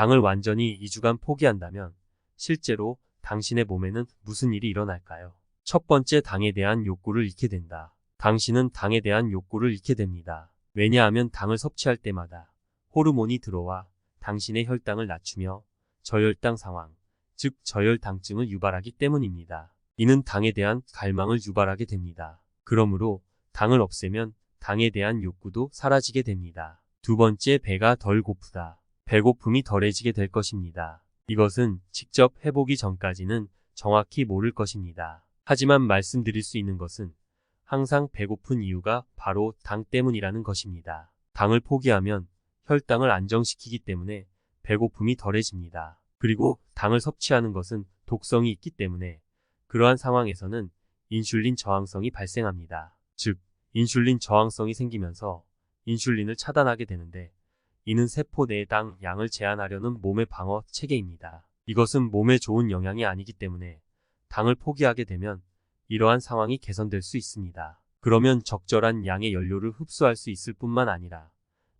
당을 완전히 2주간 포기한다면 실제로 당신의 몸에는 무슨 일이 일어날까요? 첫 번째 당에 대한 욕구를 잃게 된다. 당신은 당에 대한 욕구를 잃게 됩니다. 왜냐하면 당을 섭취할 때마다 호르몬이 들어와 당신의 혈당을 낮추며 저혈당 상황, 즉 저혈당증을 유발하기 때문입니다. 이는 당에 대한 갈망을 유발하게 됩니다. 그러므로 당을 없애면 당에 대한 욕구도 사라지게 됩니다. 두 번째 배가 덜 고프다. 배고픔이 덜해지게 될 것입니다. 이것은 직접 해보기 전까지는 정확히 모를 것입니다. 하지만 말씀드릴 수 있는 것은 항상 배고픈 이유가 바로 당 때문이라는 것입니다. 당을 포기하면 혈당을 안정시키기 때문에 배고픔이 덜해집니다. 그리고 당을 섭취하는 것은 독성이 있기 때문에 그러한 상황에서는 인슐린 저항성이 발생합니다. 즉, 인슐린 저항성이 생기면서 인슐린을 차단하게 되는데 이는 세포 내의 당 양을 제한하려는 몸의 방어 체계입니다. 이것은 몸에 좋은 영향이 아니기 때문에 당을 포기하게 되면 이러한 상황이 개선될 수 있습니다. 그러면 적절한 양의 연료를 흡수할 수 있을 뿐만 아니라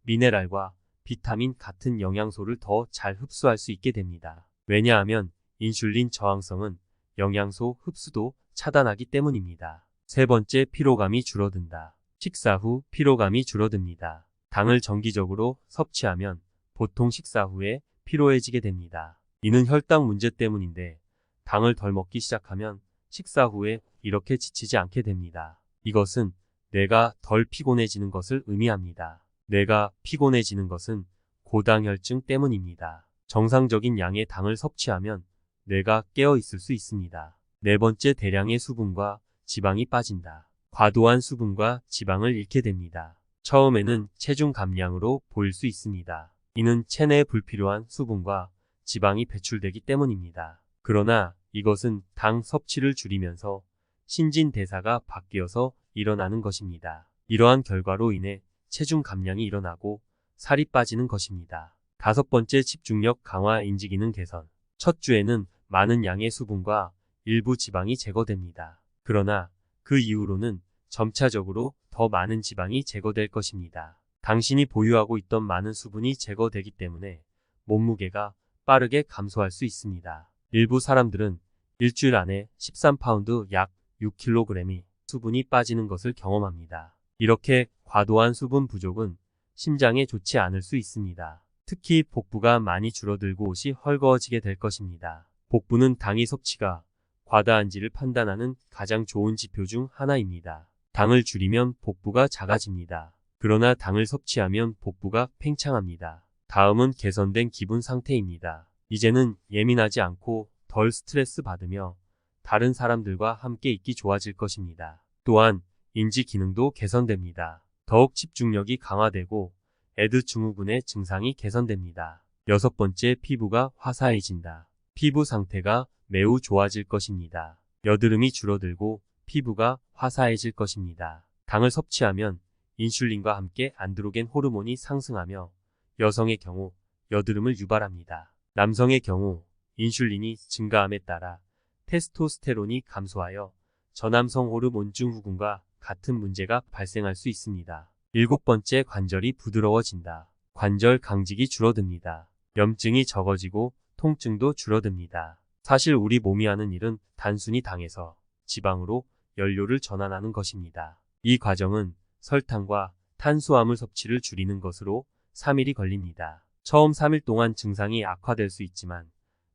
미네랄과 비타민 같은 영양소를 더 잘 흡수할 수 있게 됩니다. 왜냐하면 인슐린 저항성은 영양소 흡수도 차단하기 때문입니다. 세 번째 피로감이 줄어든다. 식사 후 피로감이 줄어듭니다. 당을 정기적으로 섭취하면 보통 식사 후에 피로해지게 됩니다. 이는 혈당 문제 때문인데 당을 덜 먹기 시작하면 식사 후에 이렇게 지치지 않게 됩니다. 이것은 뇌가 덜 피곤해지는 것을 의미합니다. 뇌가 피곤해지는 것은 고당혈증 때문입니다. 정상적인 양의 당을 섭취하면 뇌가 깨어 있을 수 있습니다. 네 번째 대량의 수분과 지방이 빠진다. 과도한 수분과 지방을 잃게 됩니다. 처음에는 체중 감량으로 보일 수 있습니다. 이는 체내에 불필요한 수분과 지방이 배출되기 때문입니다. 그러나 이것은 당 섭취를 줄이면서 신진대사가 바뀌어서 일어나는 것입니다. 이러한 결과로 인해 체중 감량이 일어나고 살이 빠지는 것입니다. 다섯 번째 집중력 강화 인지 기능 개선. 첫 주에는 많은 양의 수분과 일부 지방이 제거됩니다. 그러나 그 이후로는 점차적으로 더 많은 지방이 제거될 것입니다. 당신이 보유하고 있던 많은 수분이 제거되기 때문에 몸무게가 빠르게 감소할 수 있습니다. 일부 사람들은 일주일 안에 13파운드 약 6kg이 수분이 빠지는 것을 경험합니다. 이렇게 과도한 수분 부족은 심장에 좋지 않을 수 있습니다. 특히 복부가 많이 줄어들고 옷이 헐거워지게 될 것입니다. 복부는 당의 섭취가 과다한지를 판단하는 가장 좋은 지표 중 하나입니다. 당을 줄이면 복부가 작아집니다. 그러나 당을 섭취하면 복부가 팽창합니다. 다음은 개선된 기분 상태입니다. 이제는 예민하지 않고 덜 스트레스 받으며 다른 사람들과 함께 있기 좋아질 것입니다. 또한 인지 기능도 개선됩니다. 더욱 집중력이 강화되고 에드 증후군의 증상이 개선됩니다. 여섯 번째 피부가 화사해진다. 피부 상태가 매우 좋아질 것입니다. 여드름이 줄어들고 피부가 화사해질 것입니다. 당을 섭취하면 인슐린과 함께 안드로겐 호르몬이 상승하며 여성의 경우 여드름을 유발합니다. 남성의 경우 인슐린이 증가함에 따라 테스토스테론이 감소하여 저남성 호르몬 증후군과 같은 문제가 발생할 수 있습니다. 일곱 번째 관절이 부드러워진다. 관절 강직이 줄어듭니다. 염증이 적어지고 통증도 줄어듭니다. 사실 우리 몸이 하는 일은 단순히 당에서 지방으로 연료를 전환하는 것입니다. 이 과정은 설탕과 탄수화물 섭취를 줄이는 것으로 3일이 걸립니다. 처음 3일 동안 증상이 악화될 수 있지만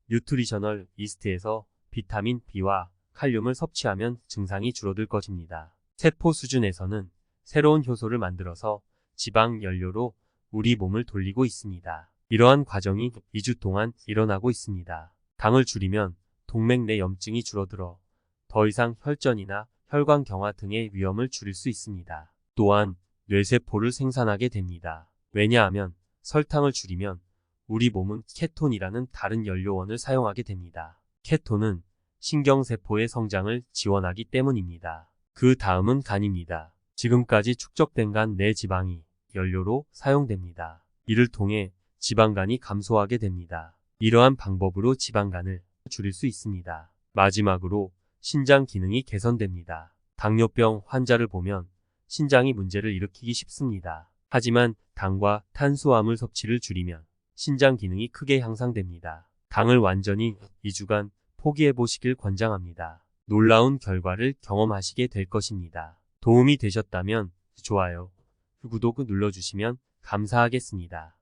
뉴트리셔널 이스트에서 비타민 B와 칼륨을 섭취하면 증상이 줄어들 것입니다. 세포 수준에서는 새로운 효소를 만들어서 지방 연료로 우리 몸을 돌리고 있습니다. 이러한 과정이 2주 동안 일어나고 있습니다. 당을 줄이면 동맥 내 염증이 줄어들어 더 이상 혈전이나 혈관 경화 등의 위험을 줄일 수 있습니다. 또한 뇌세포를 생산하게 됩니다. 왜냐하면 설탕을 줄이면 우리 몸은 케톤이라는 다른 연료원을 사용하게 됩니다. 케톤은 신경세포의 성장을 지원하기 때문입니다. 그 다음은 간입니다. 지금까지 축적된 간 내 지방이 연료로 사용됩니다. 이를 통해 지방간이 감소하게 됩니다. 이러한 방법으로 지방간을 줄일 수 있습니다. 마지막으로 신장 기능이 개선됩니다. 당뇨병 환자를 보면 신장이 문제를 일으키기 쉽습니다. 하지만 당과 탄수화물 섭취를 줄이면 신장 기능이 크게 향상됩니다. 당을 완전히 2주간 포기해 보시길 권장합니다. 놀라운 결과를 경험하시게 될 것입니다. 도움이 되셨다면 좋아요, 구독 눌러주시면 감사하겠습니다.